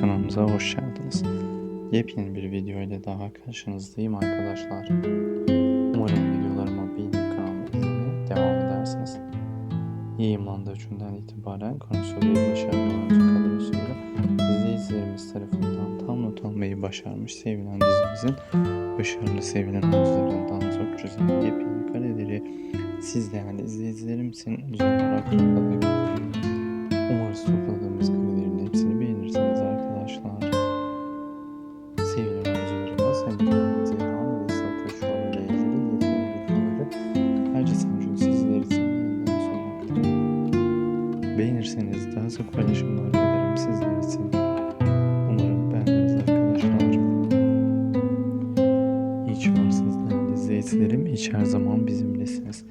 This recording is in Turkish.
kanalımıza hoş geldiniz. Yepyeni bir video ile daha karşınızdayım arkadaşlar. Umarım videolarıma beğenip kanalımı izlemeye devam edersiniz. Yayınlandığı günden itibaren konusuyla başarılı oyuncu kadrosuyla izleyicilerimiz tarafından tam not almayı başarmış sevilen dizimizin başarılı sevilen oyuncularından çok güzel yepyeni kareleri siz değerli izleyicilerimizin özel olarak yeniden sunmaktayım. Beğenirseniz daha çok paylaşımlar ederim sizler için. Umarım beğendiniz arkadaşlar. İyi ki varsınız değerli izleyicilerim. Ki her zaman bizimlesiniz.